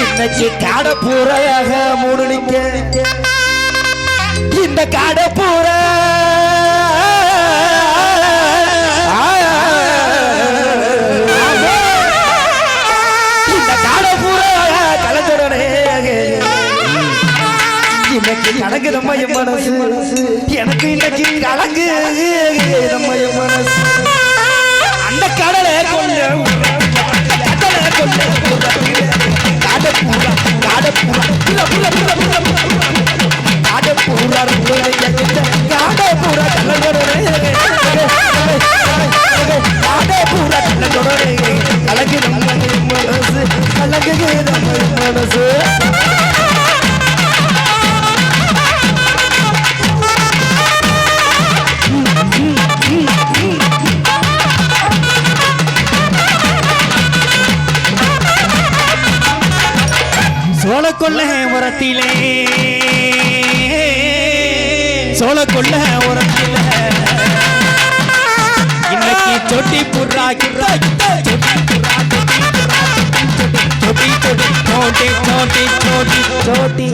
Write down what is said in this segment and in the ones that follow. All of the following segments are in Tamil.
இன்னைக்கு காட பூரையாக மூணு நிக்க இந்த காட பூர எனக்கு ரொம்ப என் மனசு. எனக்கு இன்னைக்கு கலங்கு. நம்ம என் மனசு. அந்த கடலை கொண்டு கடலை கொண்டு காட பூரா காட சோழக்கொள்ள உரத்தில் இன்னைக்கு சொட்டி புறா சொட்டி சொட்டி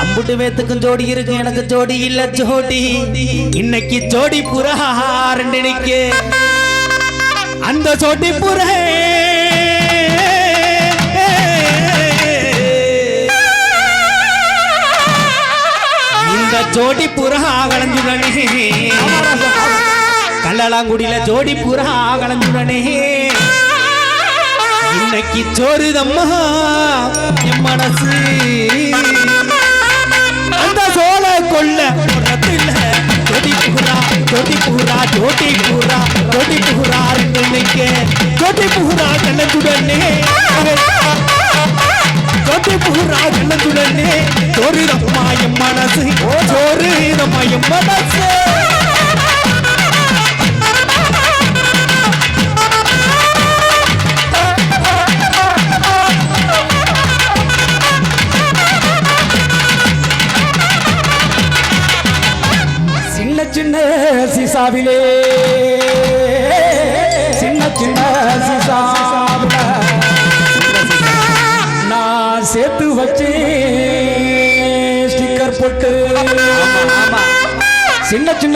அம்புட்டு வேத்துக்கும் ஜோடி இருக்கு எனக்கு ஜோடி இல்ல ஜோடி. இன்னைக்கு ஜோடி புறா ரெண்டு நிக்கு. அந்த சோட்டி புறே இந்த ஜோடி புறா கலந்துடனே கல்லலாங்குடியில ஜோடி புறா கலந்துடனே இன்னைக்கு சோறுதம்மா என் மனசு. அந்த சோழ கொள்ள புறத்துல ஜோடி புறா ஜோடி புறா ஜோடி புறா ஜோடி புறா இன்னைக்கு ஜோடி புறா கலந்துடனே ஜோதி புறா கண்ணத்துடனே சோறு தம்மாயம் மனசு சோறு மனசு. சின்ன சின்ன சிசாவிலே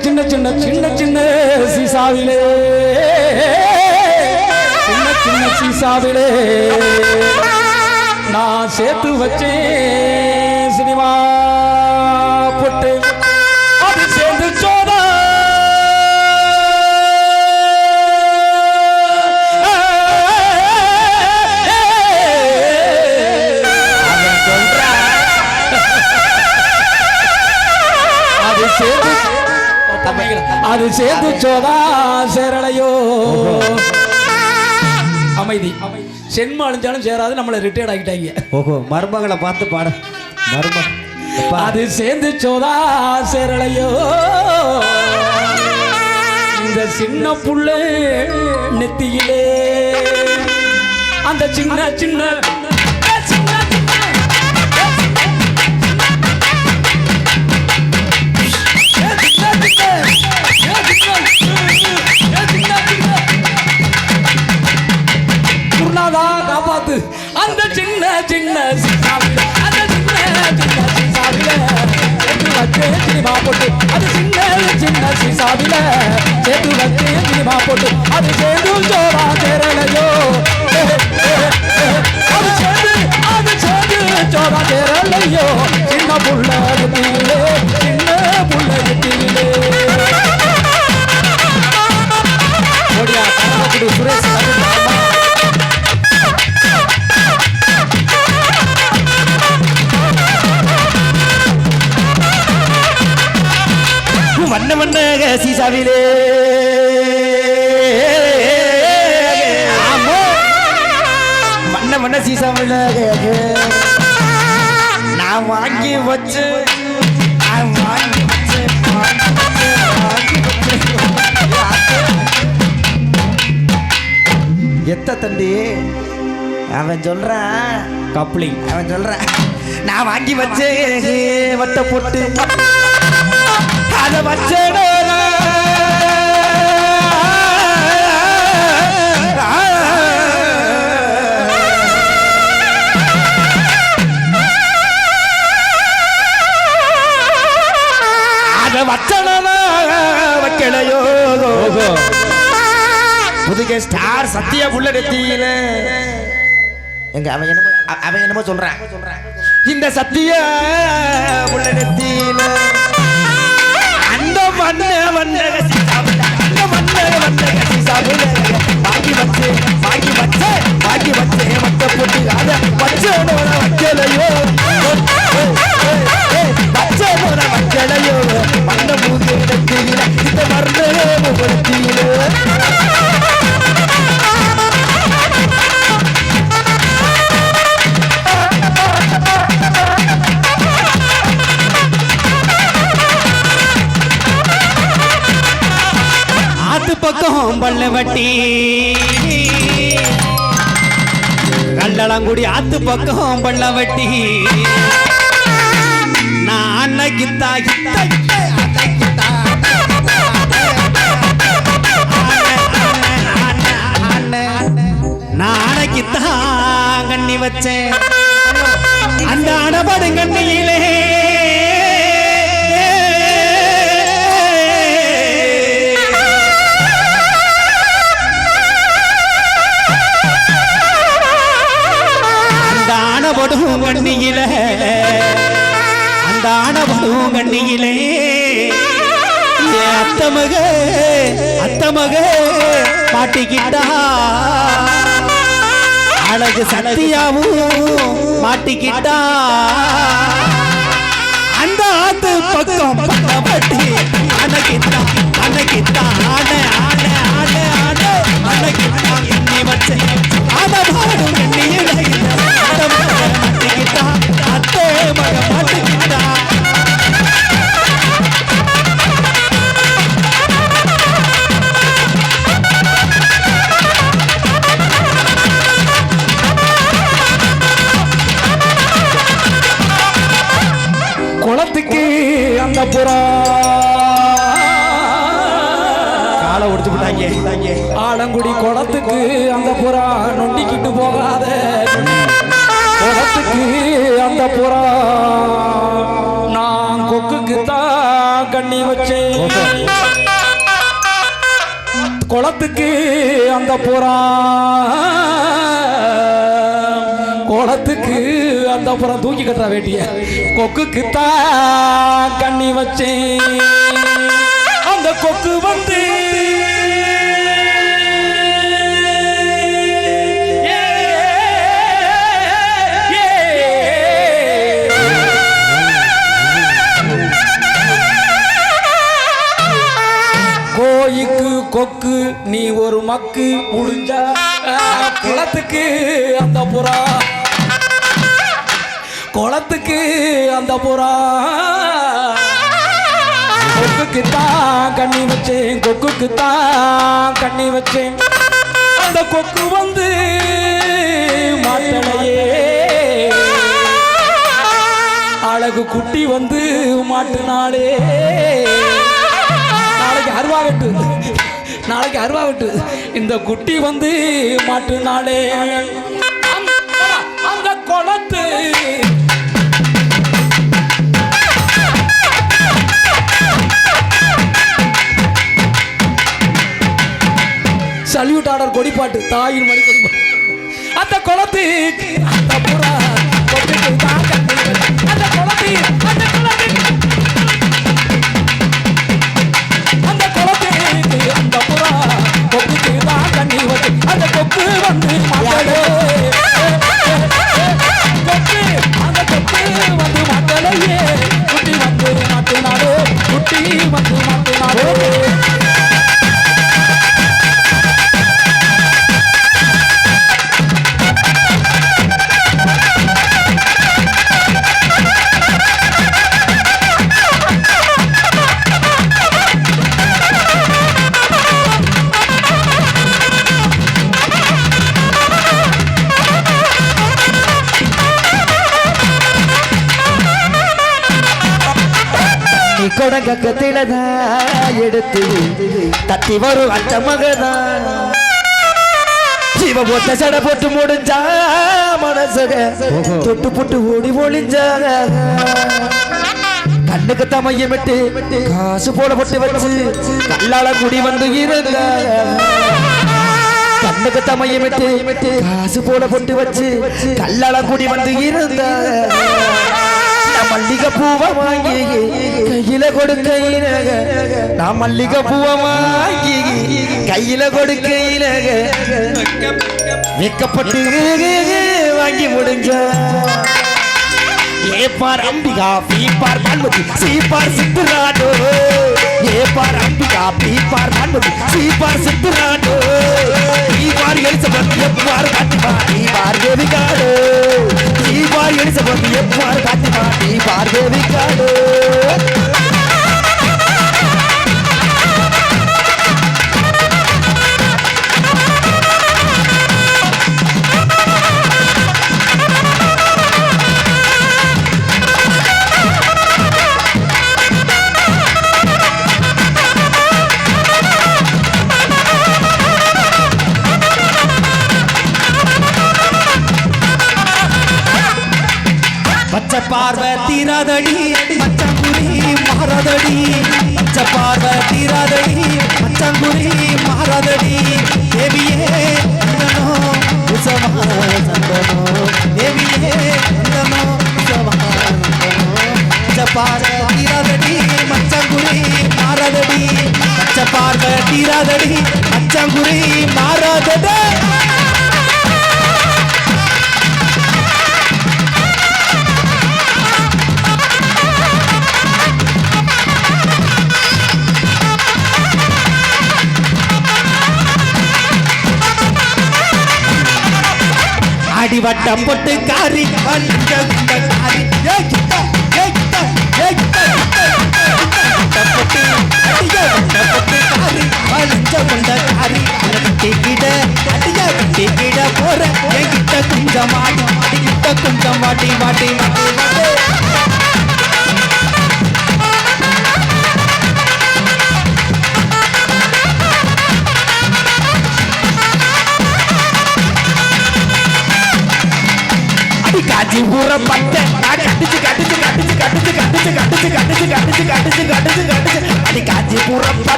சின்ன சின்ன சின்ன சின்ன சின்ன சீசாவிலே. சின்ன சின்ன சீசாவிலே. நான் சேர்த்து வச்சேன் சினிமா. அது சேர்ந்து சோதா சேரலையோ. அமைதி. சென்ம அழிஞ்சாலும் சேராது நம்மளை ரிட்டையர்ட் ஆகிட்டாங்க ஓஹோ மருமகளை பார்த்து பாட. மரும அது சேர்ந்து சோதா சேரலையோ. இந்த சின்ன புள்ள நெத்தியிலே. அந்த சின்ன சின்ன போட்டு. அது சேர்ந்து ஜோடா சேரலையோ அது சேர்ந்து அது சேர்ந்து ஜோடா சேரலையோ சின்ன புள்ள எத்தியிலே சின்ன புள்ள எத்தியிலே சுரேஷ் வண்ண வண்ண சீசாவிலே. வண்ண சீசாவிலே நான் வாங்கி வச்சு நான் வாங்கி வச்சு வச்சு, வச்சு. எத்த தண்டி அவன் சொல்றான். கப்ளிங். அவன் சொல்றான் நான் வாங்கி வச்சேன் வட்ட போட்டு அதை வச்சேடா இருக்க ஸ்டார் சத்தியா புள்ள நெத்தியில. எங்க அவன் என்னமோ அவன் என்னமோ சொல்றான் இந்த சத்திய புள்ள நெத்தியில. அந்த மண்ண வந்த கசி சாப்பிட அந்த மண்ண மண்ண கசி சாப்பிட பக்கம் பள்ள வட்டி. கள்ளளங்குடி ஆத்து பக்கம் பள்ள வட்டி. நான் அன்னைக்கு கித்தா கண்ணி வச்சேன். அந்த அடபடும் கண்ணியிலே. அந்த கண்ணியில. அந்த ஆணவனும் கண்ணியிலே அத்தமக அத்தமக மாட்டிக்கிட்டா அழகு சத்தியாவும் மாட்டிக்கிட்டா அந்த ஆத்து பக்கம் பட்டி அணக்கிட்டா அணக்கிட்டா ஆட ஆட ஆட ஆட அணக்கிட்டா என்னை வச்சேன் ஆட பாடுங்க காலை ஒடிச்சு விட்டாங்க. ஆலங்குடி குளத்துக்கு அந்த புறா நொண்டிக்கிட்டு போகாத. குளத்துக்கு அந்த புறா. நான் கொக்குக்கு தான் கண்ணி வச்சேன். குளத்துக்கு அந்த புறா. குளத்துக்கு அந்த அப்புறம் தூக்கி கட்டுற வேட்டிய. கொக்குக்கு தான் கண்ணி வச்சேன் அந்த கொக்கு வந்து கோயிக்கு கொக்கு நீ ஒரு மக்கு முடிஞ்சா குளத்துக்கு அந்த புறா குளத்துக்கு அந்த புறா. கொக்குக்கு தான் கண்ணி வச்சேன் கொக்குக்கு தான் கண்ணி வச்சேன். அந்த கொக்கு வந்து மாட்டலையே அழகு குட்டி வந்து மாட்டுனாலே நாளைக்கு அருவா வெட்டு. நாளைக்கு அருவா வெட்டு. இந்த குட்டி வந்து மாட்டுனாலே அந்த- அந்த குளத்து சல்யூட் ஆர்டர் கொடிப்பாட்டு தாயின் மணி கொடிப்பாட்டு அந்த குளத்துக்கு அந்த புறா தொடக்கத்தில தான் எடுத்து தத்தி வரும் அந்த மகதான் ஜீவ போட்ட சடை போட்டு முடிஞ்சா மனசக தொட்டு போட்டு ஓடி ஒளிஞ்சா. கண்ணுக்கு தமையம் விட்டு காசு போட போட்டு வச்சு கல்லால குடி வந்து இருந்த. கண்ணுக்கு தமையம் விட்டு காசு போட போட்டு வச்சு கல்லால குடி வந்து இருந்த. நான் மல்லிகை பூவை வாங்கி கையில கொடுக்கையில நான் மல்லிகை பூவை வாங்கி கையில கொடுக்கையில வெக்கப்பட்டு வாங்கி முடிஞ்ச. A for Ambika B for Banmathi C for சித்துராடோ. A for Ambika B for Banmathi C for சித்துராடோ. B for Elizabeth F for காட்டுமா B for தேவிகாடோ. B for Elizabeth F for காட்டுமா பி பார் தேவிகாடோ. காதலி வட்ட பொட்டு காரி. போற என்கிட்ட கொஞ்சம் மாட்டி கொஞ்சம் மாட்டி மாட்டி மாட்டி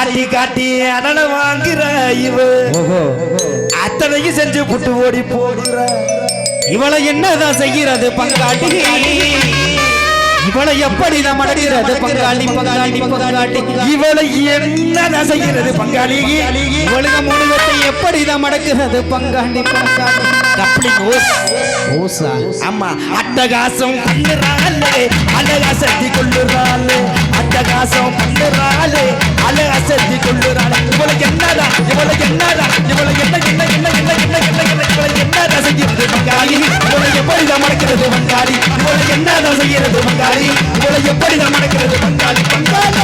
காட்டி காட்டி அனல வாங்குற இவ. அத்தனையும் செஞ்சு புட்டு ஓடி போடுற. இவளை என்னதான் செய்கிறது பங்காளி இவளை எப்படிதான் மடக்கிறது பங்காளி பங்காளி பங்காளி இவளை என்ன செய்கிறது பங்காளி? இவளுக மூணு பேர்த்தை எப்படிதான் மடக்கிறது பங்காளி பங்காளி? கப்ளிங் ஓஸ் ஓசா அம்மா அட்டகாசம் பண்ணுறாளே அழகா சத்தி கொள்ளுறாளே அட்டகாசம் பண்ணுறாளே அழகா சத்தி கொள்ளுறாளே இவளுக்கு என்னடா இவளுக்கு என்னடா இவளுக்கு என்ன என்ன என்ன என்ன என்ன என்ன என்ன இவளுக்கு என்னடா செய்கிறது பங்காளி இவளை எப்படி தான் மடக்கிறது பங்காளி இவளுக்கு என்னடா செய்கிறது பங்காளி இவளை எப்படி தான் மடக்கிறது பங்காளி பங்காளி